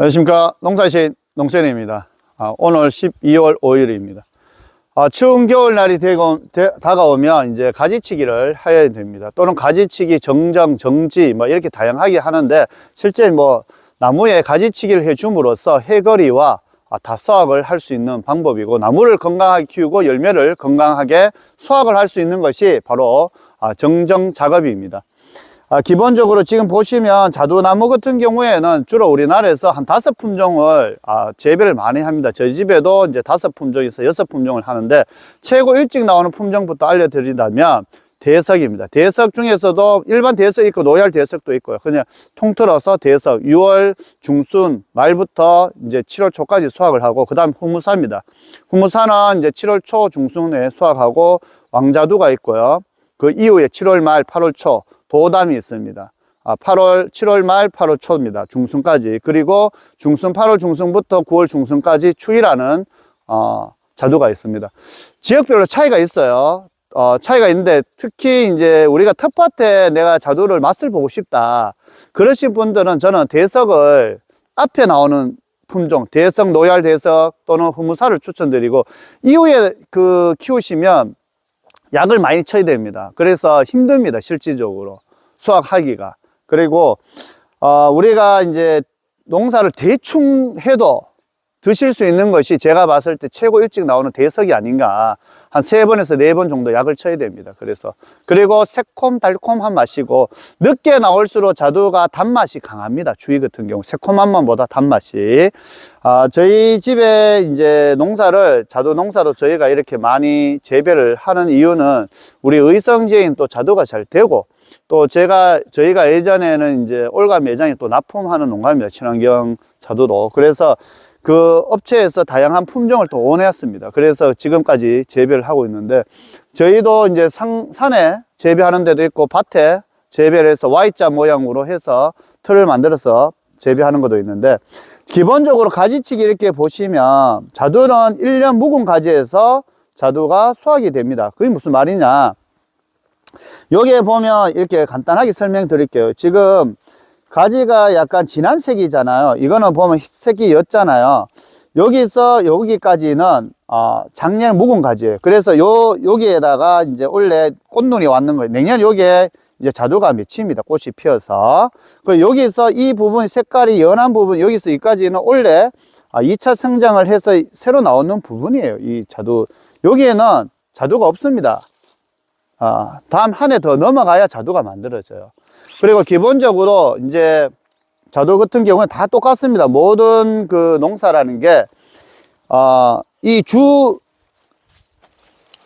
안녕하십니까. 농사신 농선입니다. 아, 오늘 12월 5일입니다. 아, 추운 겨울날이 되고, 되- 다가오면 이제 가지치기를 해야 됩니다. 또는 가지치기 정정 정지 뭐 이렇게 다양하게 하는데 실제 뭐 나무에 가지치기를 해 줌으로써 해거리와 아, 다 수확을 할 수 있는 방법이고 나무를 건강하게 키우고 열매를 건강하게 수확을 할 수 있는 것이 바로 아, 정정 작업입니다. 아, 기본적으로 지금 보시면 자두나무 같은 경우에는 주로 우리나라에서 한 다섯 품종을 아, 재배를 많이 합니다. 저희 집에도 이제 다섯 품종에서 여섯 품종을 하는데 최고 일찍 나오는 품종부터 알려드린다면 대석입니다. 대석 중에서도 일반 대석 있고 노얄 대석도 있고요. 그냥 통틀어서 대석 6월 중순 말부터 이제 7월 초까지 수확을 하고 그다음 후무사입니다. 후무사는 이제 7월 초 중순에 수확하고 왕자두가 있고요. 그 이후에 7월 말 8월 초 도담이 있습니다. 아, 8월, 7월 말, 8월 초입니다. 중순까지. 그리고 중순, 8월 중순부터 9월 중순까지 추위라는, 어, 자두가 있습니다. 지역별로 차이가 있어요. 어, 차이가 있는데 특히 이제 우리가 텃밭에 내가 자두를 맛을 보고 싶다. 그러신 분들은 저는 대석을 앞에 나오는 품종, 대석, 노얄 대석 또는 후무사를 추천드리고 이후에 그 키우시면 약을 많이 쳐야 됩니다. 그래서 힘듭니다. 실질적으로 수확하기가. 그리고 어, 우리가 이제 농사를 대충 해도 드실 수 있는 것이 제가 봤을 때 최고 일찍 나오는 대석이 아닌가. 한 세 번에서 네 번 정도 약을 쳐야 됩니다. 그래서. 그리고 새콤, 달콤한 맛이고, 늦게 나올수록 자두가 단맛이 강합니다. 주위 같은 경우. 새콤한 맛보다 단맛이. 아, 저희 집에 이제 농사를, 자두 농사도 저희가 이렇게 많이 재배를 하는 이유는 우리 의성지인 또 자두가 잘 되고, 또 제가, 저희가 예전에는 이제 올감 매장에 또 납품하는 농가입니다. 친환경 자두도. 그래서 그 업체에서 다양한 품종을 또 원했습니다. 그래서 지금까지 재배를 하고 있는데 저희도 이제 상, 산에 재배하는 데도 있고 밭에 재배를 해서 Y자 모양으로 해서 틀을 만들어서 재배하는 것도 있는데 기본적으로 가지치기 이렇게 보시면 자두는 1년 묵은 가지에서 자두가 수확이 됩니다. 그게 무슨 말이냐? 여기에 보면 이렇게 간단하게 설명드릴게요. 지금 가지가 약간 진한 색이잖아요. 이거는 보면 색이였잖아요. 여기서 여기까지는 어, 작년 묵은 가지예요. 그래서 요 여기에다가 이제 원래 꽃눈이 왔는 거예요. 내년 여기에 이제 자두가 맺힙니다. 꽃이 피어서. 그 여기서 이 부분 색깔이 연한 부분 여기서 여기까지는 원래 아, 2차 성장을 해서 새로 나오는 부분이에요. 이 자두. 여기에는 자두가 없습니다. 아, 다음 한 해 더 넘어가야 자두가 만들어져요. 그리고 기본적으로 이제 자두 같은 경우는 다 똑같습니다. 모든 그 농사라는 게, 어, 이 주,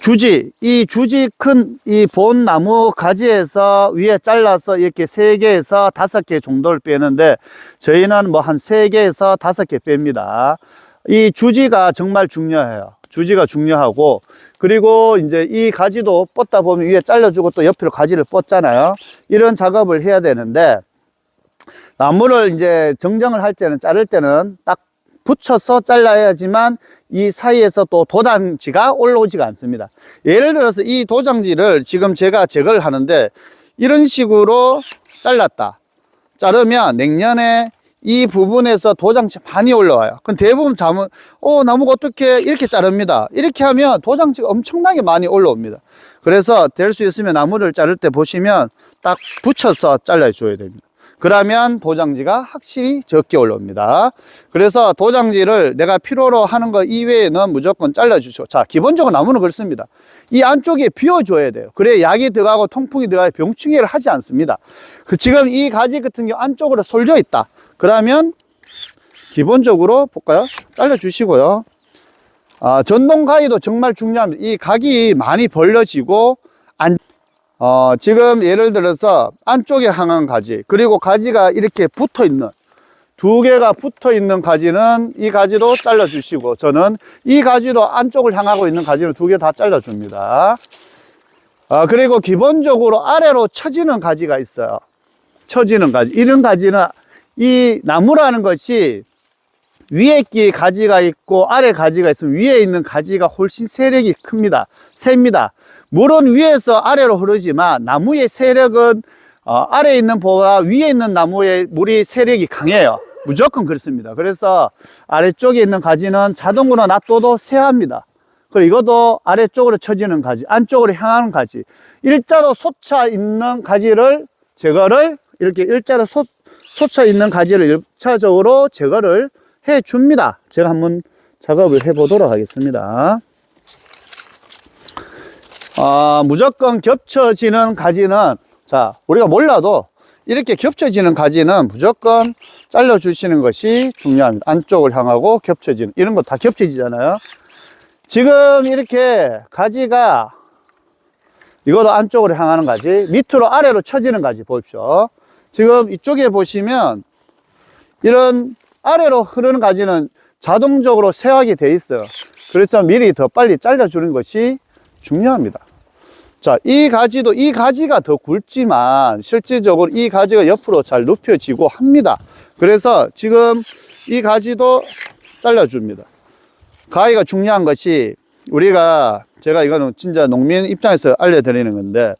주지, 이 주지 큰 이 본 나무 가지에서 위에 잘라서 이렇게 세 개에서 다섯 개 정도를 빼는데 저희는 뭐 한 세 개에서 다섯 개 뺍니다. 이 주지가 정말 중요해요. 주지가 중요하고 그리고 이제 이 가지도 뻗다 보면 위에 잘라주고 또 옆으로 가지를 뻗잖아요. 이런 작업을 해야 되는데 나무를 이제 정정을 할 때는 자를 때는 딱 붙여서 잘라야지만 이 사이에서 또 도장지가 올라오지가 않습니다. 예를 들어서 이 도장지를 지금 제가 제거를 하는데 이런 식으로 잘랐다. 자르면 내년에 이 부분에서 도장지 많이 올라와요. 그럼 대부분 잠은, 어, 나무가 어떻게 이렇게 자릅니다. 이렇게 하면 도장지가 엄청나게 많이 올라옵니다. 그래서 될 수 있으면 나무를 자를 때 보시면 딱 붙여서 잘라 줘야 됩니다. 그러면 도장지가 확실히 적게 올라옵니다. 그래서 도장지를 내가 필요로 하는 거 이외에는 무조건 잘라주시고. 자, 기본적으로 나무는 그렇습니다. 이 안쪽에 비워줘야 돼요. 그래 약이 들어가고 통풍이 들어가 병충해를 하지 않습니다. 그 지금 이 가지 같은 경우 안쪽으로 솔져 있다. 그러면 기본적으로 볼까요? 잘라주시고요. 아, 전동 가위도 정말 중요합니다. 이 각이 많이 벌려지고 안, 어, 지금 예를 들어서 안쪽에 향한 가지, 그리고 가지가 이렇게 붙어 있는, 두 개가 붙어 있는 가지는 이 가지도 잘라주시고, 저는 이 가지도 안쪽을 향하고 있는 가지는 두개 다 잘라줍니다. 아, 그리고 기본적으로 아래로 처지는 가지가 있어요. 처지는 가지. 이런 가지는 이 나무라는 것이 위에 끼 가지가 있고 아래 가지가 있으면 위에 있는 가지가 훨씬 세력이 큽니다. 셉니다. 물은 위에서 아래로 흐르지만 나무의 세력은 어, 아래에 있는 보가 위에 있는 나무의 물이 세력이 강해요. 무조건 그렇습니다. 그래서 아래쪽에 있는 가지는 자동으로 놔둬도 쇠합니다. 그리고 이것도 아래쪽으로 쳐지는 가지, 안쪽으로 향하는 가지. 일자로 솟아 있는 가지를 제거를 이렇게 일자로 솟, 솟아 있는 가지를 1차적으로 제거를 해 줍니다. 제가 한번 작업을 해 보도록 하겠습니다. 아, 무조건 겹쳐지는 가지는 자, 우리가 몰라도 이렇게 겹쳐지는 가지는 무조건 잘라 주시는 것이 중요합니다. 안쪽을 향하고 겹쳐지는 이런 거 다 겹쳐지잖아요. 지금 이렇게 가지가 이것도 안쪽으로 향하는 가지, 밑으로 아래로 쳐지는 가지 보십시오. 지금 이쪽에 보시면 이런 아래로 흐르는 가지는 자동적으로 쇠하게 돼 있어요. 그래서 미리 더 빨리 잘라주는 것이 중요합니다. 자, 이 가지도 이 가지가 더 굵지만 실질적으로 이 가지가 옆으로 잘 눕혀지고 합니다. 그래서 지금 이 가지도 잘라줍니다. 가위가 중요한 것이 우리가 제가 이거는 진짜 농민 입장에서 알려드리는 건데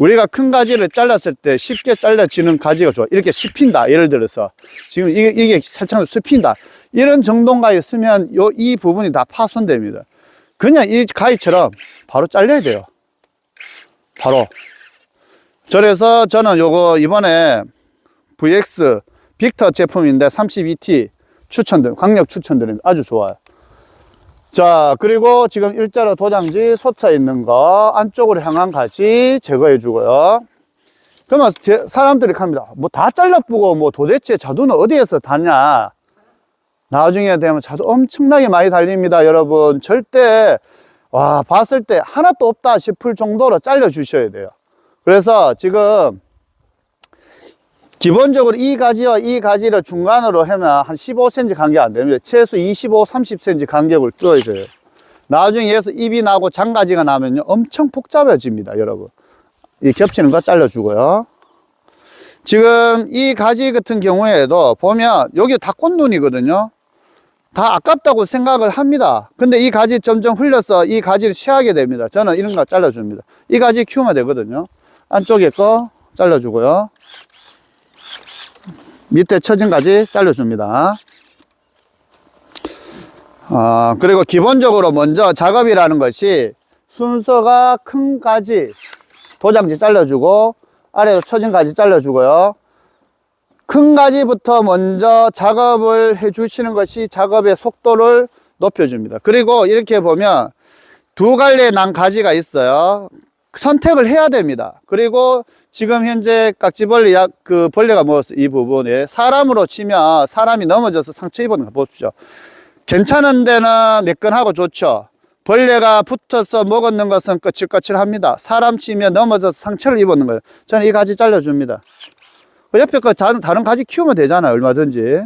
우리가 큰 가지를 잘랐을 때 쉽게 잘라지는 가지가 좋아. 이렇게 씹힌다. 예를 들어서 지금 이게, 이게 살짝 씹힌다. 이런 정도가위 쓰면 요, 이 부분이 다 파손됩니다. 그냥 이 가위처럼 바로 잘려야 돼요. 바로. 그래서 저는 요거 이번에 VX 빅터 제품인데 32T 추천드립니다. 강력 추천드립니다. 아주 좋아요. 자, 그리고 지금 일자로 도장지 솟아 있는 거 안쪽으로 향한 가지 제거해 주고요. 그러면 제- 사람들이 합니다. 뭐 다 잘라보고 뭐 도대체 자두는 어디에서 다냐? 나중에 되면 자두 엄청나게 많이 달립니다, 여러분. 절대, 와, 봤을 때 하나도 없다 싶을 정도로 잘라 주셔야 돼요. 그래서 지금 기본적으로 이 가지와 이 가지를 중간으로 하면 한 15cm 간격 안 됩니다. 최소 25, 30cm 간격을 뚫어줘요. 나중에 에서 입이 나고 장가지가 나면요. 엄청 복잡해집니다, 여러분. 이 겹치는 거 잘라주고요. 지금 이 가지 같은 경우에도 보면 여기 다 꽃눈이거든요. 다 아깝다고 생각을 합니다. 근데 이 가지 점점 흘려서 이 가지를 취하게 됩니다. 저는 이런 거 잘라줍니다. 이 가지 키우면 되거든요. 안쪽에 거 잘라주고요. 밑에 처진 가지 잘라줍니다. 아, 그리고 기본적으로 먼저 작업이라는 것이 순서가 큰 가지, 도장지 잘라주고, 아래로 처진 가지 잘라주고요. 큰 가지부터 먼저 작업을 해 주시는 것이 작업의 속도를 높여줍니다. 그리고 이렇게 보면 두 갈래 난 가지가 있어요. 선택을 해야 됩니다. 그리고 지금 현재 깍지벌레 약, 그 벌레가 먹었어. 이 부분에. 사람으로 치면 사람이 넘어져서 상처 입은 거 보십시오. 괜찮은 데는 매끈하고 좋죠. 벌레가 붙어서 먹었는 것은 거칠거칠합니다. 사람 치면 넘어져서 상처를 입었는 거예요. 저는 이 가지 잘라줍니다. 그 옆에 거 다른, 다른 가지 키우면 되잖아요. 얼마든지.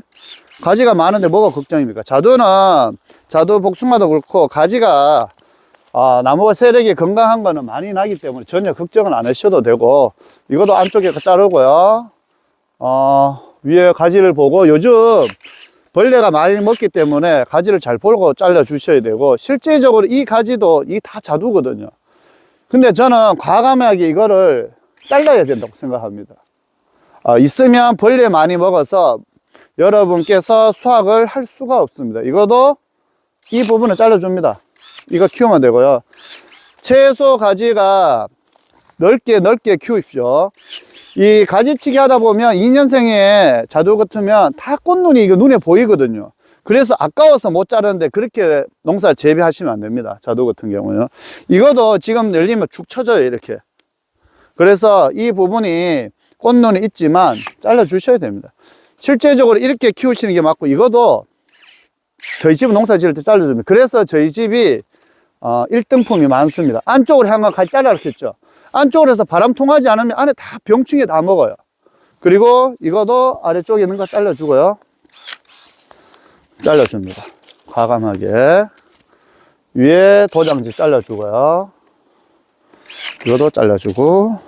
가지가 많은데 뭐가 걱정입니까? 자두는, 자두 복숭아도 그렇고, 가지가, 아, 나무가 세력이 건강한 거는 많이 나기 때문에 전혀 걱정은 안 하셔도 되고, 이것도 안쪽에 자르고요. 어, 위에 가지를 보고, 요즘 벌레가 많이 먹기 때문에 가지를 잘 보고 잘라 주셔야 되고, 실제적으로 이 가지도 이 다 자두거든요. 근데 저는 과감하게 이거를 잘라야 된다고 생각합니다. 어, 있으면 벌레 많이 먹어서 여러분께서 수확을 할 수가 없습니다. 이것도 이 부분을 잘라 줍니다. 이거 키우면 되고요. 채소 가지가 넓게 넓게 키우십시오. 이 가지치기 하다 보면 2년생에 자두 같으면 다 꽃눈이 이거 눈에 보이거든요. 그래서 아까워서 못 자르는데 그렇게 농사를 재배하시면 안 됩니다. 자두 같은 경우는. 이것도 지금 열리면 축 쳐져요, 이렇게. 그래서 이 부분이 꽃눈이 있지만 잘라 주셔야 됩니다. 실제적으로 이렇게 키우시는 게 맞고 이것도 저희 집은 농사 지을 때 잘라줍니다. 그래서 저희 집이 어, 1등품이 많습니다. 안쪽으로 향한 같이 잘라놓겠죠. 안쪽으로 해서 바람 통하지 않으면 안에 다 병충해 다 먹어요. 그리고 이것도 아래쪽에 있는 거 잘라주고요. 잘라줍니다. 과감하게. 위에 도장지 잘라주고요. 이것도 잘라주고.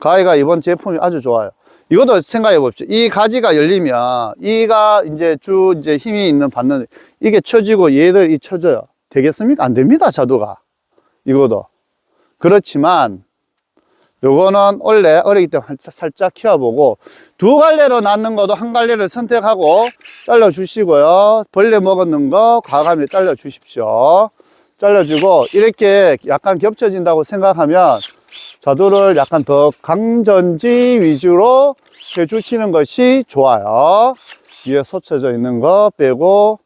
가위가 이번 제품이 아주 좋아요. 이것도 생각해 봅시다. 이 가지가 열리면 이가 이제 쭉 이제 힘이 있는 받는 이게 쳐지고 얘들 이 쳐져요. 되겠습니까? 안 됩니다. 자두가. 이것도. 그렇지만 요거는 원래 어리기 때문에 살짝, 살짝 키워보고 두 갈래로 낳는 것도 한 갈래를 선택하고 잘라주시고요. 벌레 먹었는 거 과감히 잘라주십시오. 잘라주고 이렇게 약간 겹쳐진다고 생각하면 자두를 약간 더 강전지 위주로 해주시는 것이 좋아요. 위에 솟쳐져 있는 거 빼고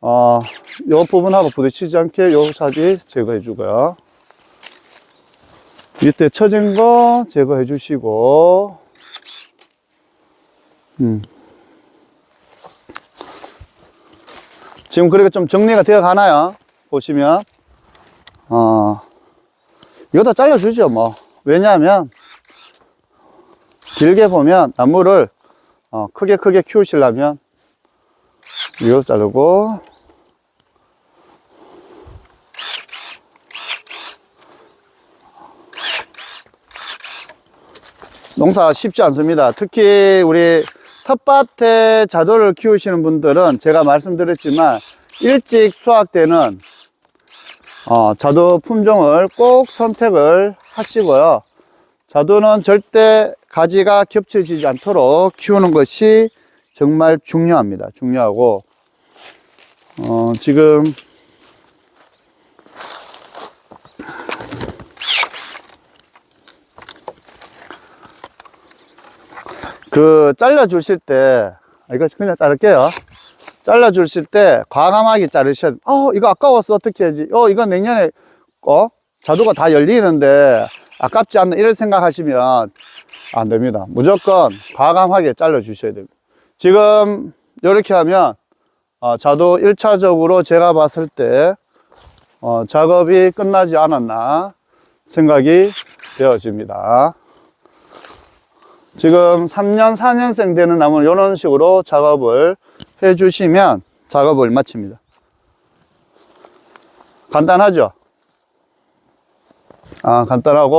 어, 요 부분하고 부딪히지 않게 요 사지 제거해 주고요. 밑에 처진 거 제거해 주시고, 음. 지금 그렇게 좀 정리가 되어 가나요? 보시면. 어, 이거 다 잘라주죠, 뭐. 왜냐하면, 길게 보면 나무를 어, 크게 크게 키우시려면, 이거 자르고, 농사 쉽지 않습니다. 특히 우리 텃밭에 자두를 키우시는 분들은 제가 말씀드렸지만 일찍 수확 때는 어, 자두 품종을 꼭 선택을 하시고요. 자두는 절대 가지가 겹쳐지지 않도록 키우는 것이 정말 중요합니다. 중요하고 어, 지금 그 잘라 주실 때 아, 이거 그냥 자를게요. 잘라 주실 때 과감하게 자르셔야 돼. 어, 이거 아까웠어. 어떻게 해야지? 어, 이거 내년에 어? 자두가 다 열리는데 아깝지 않나 이런 생각 하시면 안 됩니다. 무조건 과감하게 잘라 주셔야 됩니다. 지금 이렇게 하면 어, 자두 1차적으로 제가 봤을 때 어, 작업이 끝나지 않았나 생각이 되어집니다. 지금 3년, 4년생 되는 나무는 이런 식으로 작업을 해주시면 작업을 마칩니다. 간단하죠? 아, 간단하고